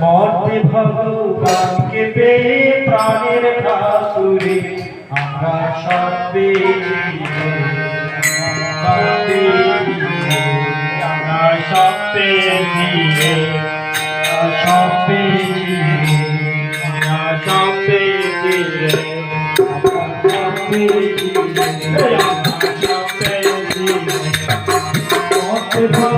মনে ভগবানকে পেয়ে প্রাণের ঠাকুরে আমরা সব পেয়েছি। আমরা সব পেয়েছি। সব পেয়েছি। আমরা সব পেয়েছি। Good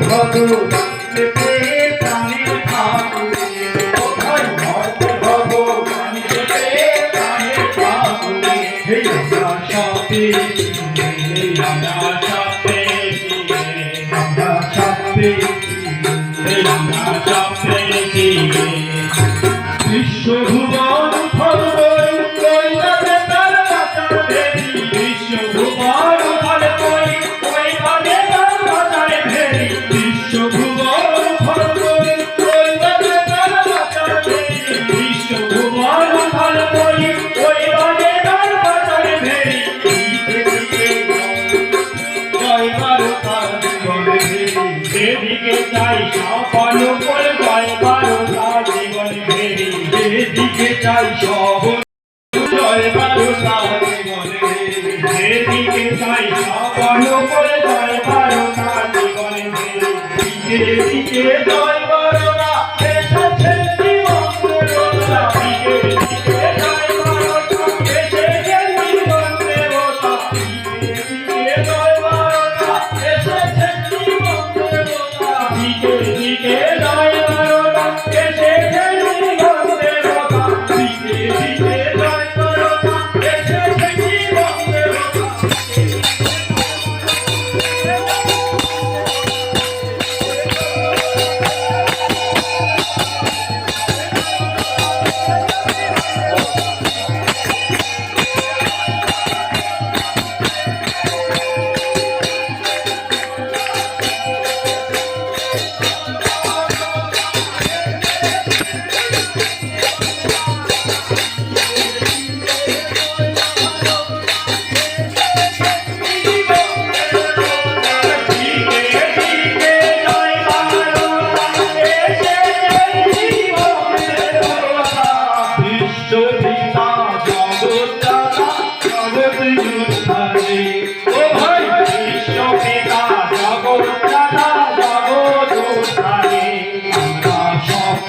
ভগবান যেদিকে চাই সব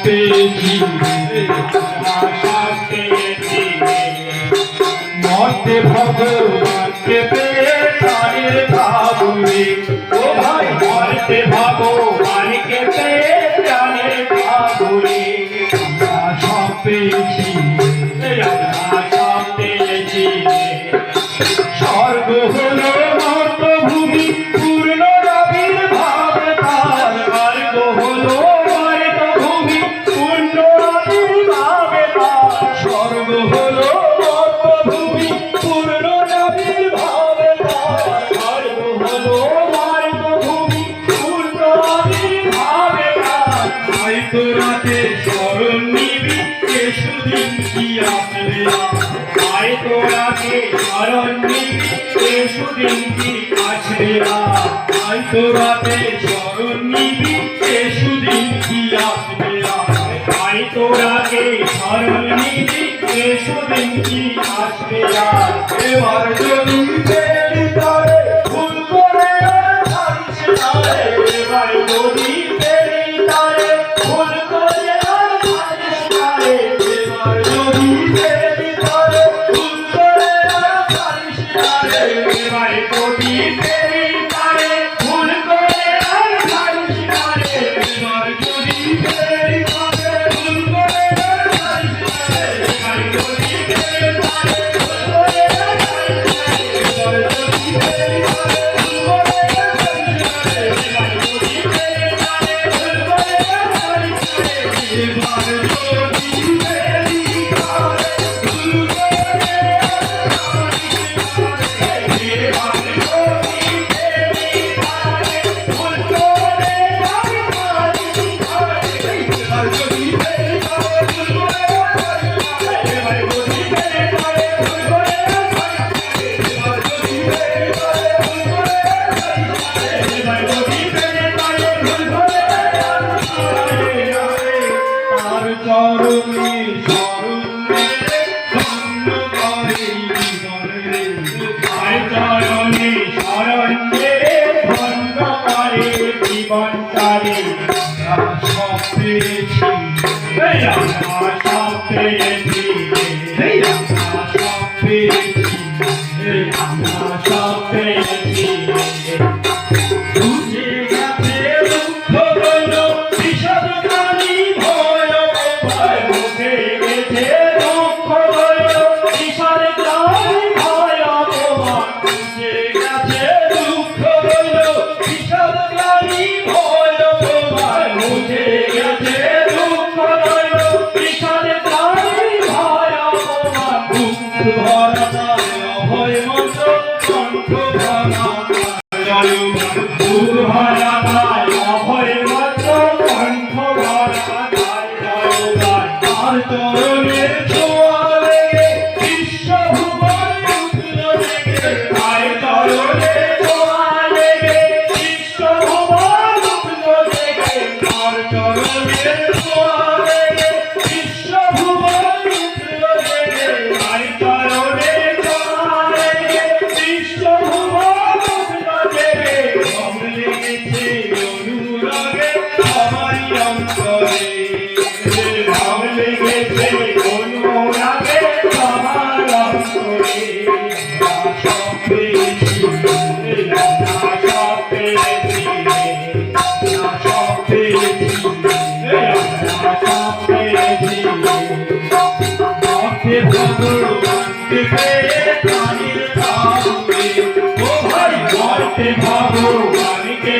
পেয়ে এত রাতে স্মরণ নিবি সুদিন কি আসবে? এত রাতে স্মরণ নিবি সুদিন কি আসবে? এত রাতে স্মরণ নিবি সুদিন কি আসবে? এত রাতে স্মরণ নিবি সুদিন কি আসবে? এবার যদি ভুল করে এবার যদি তারে one of ভণ্ডারী রাম সব পেয়েছি রাম সব পেয়েছি ভরা బాబు వారికి